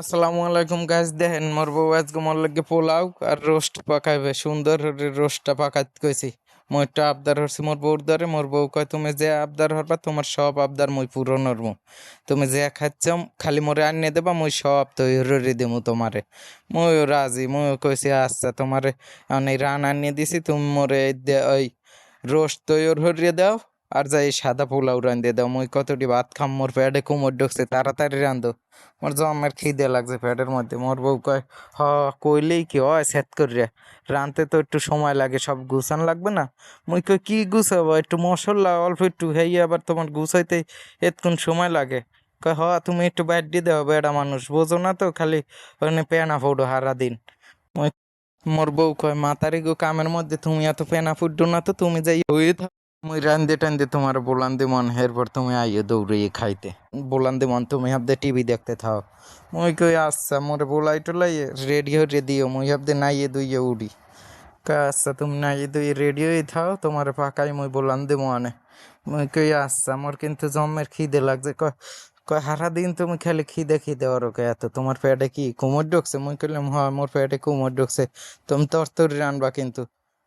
আসসালামু আলাইকুম গাছ দেখেন মোর বউ আজকে মোর লাগে পোলাও আর রোস্ট পাকাইবে। সুন্দর রোস্টটা পাকাইতে কইছি। মই একটা আবদার হরছি মোর বউর ধরে মোর বউ কয়, তুমি যে আবদার হরবা, তোমার সব আবদার মই পূরণ হরমু। তুমি যে খাচ্ছ খালি মোরে আনিয়ে দেবা, মই সব তৈরি দেবো তোমারে। ময়ও রাজি ময়ও কইছি আচ্ছা তোমারে অনেক রান আনিয়ে দিছি, তুমি মোরে ওই রোস্ট তৈরি হরিয়ে দাও। আর যাই সাদা পোলাও রান দিয়ে দাও। মই কতটি ভাত খাম? মোর প্যাডে কুমোর ঢুকছে, তাড়াতাড়ি রান্ধো। মোর জমের খিদে লাগছে প্যাডের মধ্যে। মোর বউ কয়, হ, কইলেই কি? হয় সেট করিয়া রানতে তো একটু সময় লাগে, সব গুছান লাগবে না? মুই কই, কি গুছাবো? একটু মশলা, অল্প একটু হেই আবার তোমার গুছাইতে এতক্ষণ সময় লাগে? কয়, হ, তুমি একটু বাইর দিয়ে দেওয়া বেড়া মানুষ। বোঝো না তো, খালি ওখানে পেনা ফোটো হারা দিন। মোর বউ কয় মাতারি গো কামের মধ্যে তুমি এত পেনা ফুটছো না তো, তুমি যাই হয়ে থাক মুই রান্দে টান্দে তোমার বলান দে মন এরপর তুমি আইয়ে দৌড়িয়ে খাইতে। বলান দে মন তুমি হাবদে টিভি দেখতে থাও। মুই কই আচ্ছা মোরে বলাই টলাই রেডিও রেডিও মুই হাবদে নাইয়ে দুইয়ে উড়ি। কয় আচ্ছা তুমি নাইয়ে দুইয়ে রেডিওই থাও, তোমার পাকাই মুই বলান দে মনে মুই কই আচ্ছা মোর কিন্তু জম্মের খিদে লাগছে। কয় সারা দিন তুমি খালি খিদে খিদে ওর কে এত? তোমার পেটে কি কুমোর ঢুকছে? মুই কইলাম, হয়, মোর পেটে কুমোর ঢুকছে। তুমি তরতরি রানবা কিন্তু।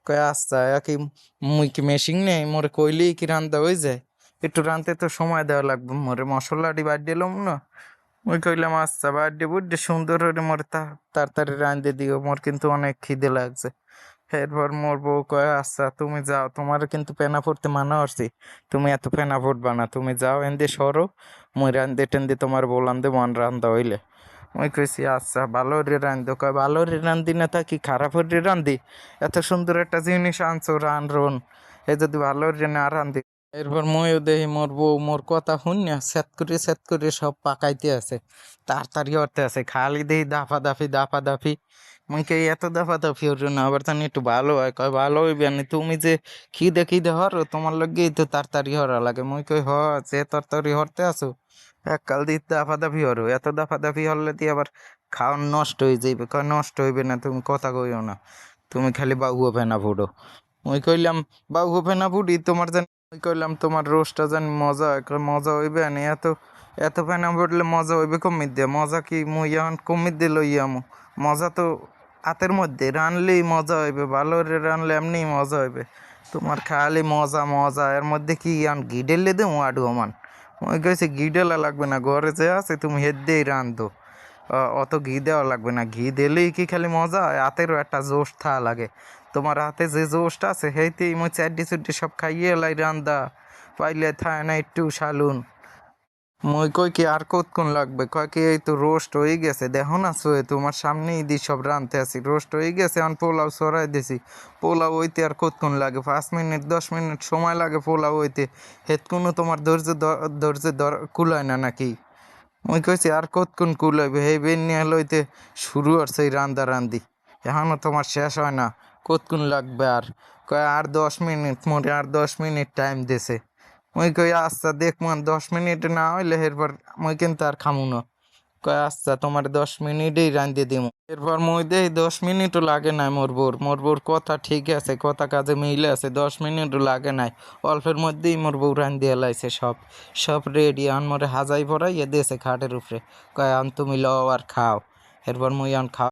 কয় আচ্ছা একই মুই কি মেশিন নেই? মোরে কইলেই কি রান্দা হয়ে যায়? একটু রানতে তো সময় দেওয়া লাগবে, মোরে মশলাটি বাদ দিলাম না? মুই কইলাম আচ্ছা দিয়ে বুঝতে সুন্দর করে মোরে তাড়াতাড়ি রান্ধে দিও, মোর কিন্তু অনেক খিদে লাগছে। এরপর মোর বউ কয় আচ্ছা তুমি যাও, তোমার কিন্তু পেনা পড়তে মানা করছি। তুমি এত পেনা পড়বা না, তুমি যাও, এনদে সরো, মুই রান্ধে টেন্দে তোমার বললাম দে মন রান্ধা হইলে। মুই কইছি আচ্ছা ভালো রে রান্ধো। কয় ভালো রে রান্ধি না তা কি খারাপ রে রান্ধি? এত সুন্দর একটা জিনিস আনছো রান রন এ যদি ভালো রে না রান্ধি, এরপর ময়ও দেখি মোর বউ মোর কথা শুন না সেট করে সেট করে সব পাকাইতে আছে। তাড়াতাড়ি করতে আছে, খালি দেখি দাফা দাফি দাফা দাফি। কে এত দাফা দাফি হর জন্য আবার তানি একটু ভালো হয়। কয়, ভালো হইবে না, তুমি যে খিদে খিদে হর, তোমার লগেই তো তাড়াতাড়ি হরা লাগে। মুই কই, হ, যে তরতরি হরতে আছো এককাল দিয়ে দাফা দাফি হরো এত দাফা দাফি হরলে দিয়ে আবার খাওয়ান নষ্ট হয়ে যাইবে। কয়, নষ্ট হইবে না, তুমি কথা কইও না। তুমি খালি বাবু ফেনা ফুটো। মুই কইলাম বাবু ফেনা ফুটি, তোমার যেন মুই কইলাম, তোমার রোস্টটা যেন মজা হয়। মজা হইবে না, এত এত ফেনা ফুটলে মজা হইবে কমির দিয়ে। মজা কি মুই এখন কমির দিয়ে লইয়ামু মজা তো হাতের মধ্যে। রানলেই মজা হইবে, ভালো রানলে এমনি মজা হইবে। তোমার খালি মজা মজা। এর মধ্যে কি আন গিডেলে দেবো আডু আমার ওই কইছে ঘি ডেলা লাগবে না ঘরে যে আছে, তুমি হেদ দিয়েই রাঁধো অত ঘি দেওয়া লাগবে না। ঘি দিলেই কি খালি মজা? হয় হাতেরও একটা জোশ থা লাগে। তোমার হাতে যে জোশটা আছে, সেইতেই মই চাড্ডি চুড্ডি সব খাইয়ে এলাই রান্দা। পাইলে থায় না একটু সালুন। মই কই কি আর কতক্ষণ লাগবে? কয় কি এই তো রোস্ট হয়ে গেছে। দেখো না সোয়ে তোমার সামনেই দি সব রানতে আছি। রোস্ট হয়ে গেছে, এখন পোলাও সরাই দিছি। পোলাও হইতে আর কতক্ষণ লাগে? পাঁচ মিনিট, দশ মিনিট সময় লাগে পোলাও হইতে। হেতকুনো তোমার ধৈর্য ধৈর্য ধর- কুলায় না নাকি? মুই কইছি, আর কতক্ষণ কুলাইবে? এই বেন নিয়ে লইতে শুরু হচ্ছে এই রান্দা রান্দি এখনও তোমার শেষ হয় না। কতক্ষণ লাগবে আর? কয়, আর দশ মিনিট মোটে আর দশ মিনিট টাইম দিছে। মুই কই আচ্ছা দেখ মান দশ মিনিট না হইলে এরপর মুই কিন্তু আর খামু না। কয় আচ্ছা তোমার দশ মিনিটেই রান্ধে দিমু। এরপর মুই দেই, দশ মিনিটও লাগে নাই মোর বোর মোর বোর কথা ঠিক আছে, কথা কাজে মিলে আছে, দশ মিনিটও লাগে নাই। অল্পের মধ্যেই মোর বউ রান্ধে এলাইছে সব। সব রেডি আন মোরে হাজাই পড়াই এ দেশে খাটের উপরে। কয়, আন তুমি লও আর খাও। এরপর মুই আন খাও।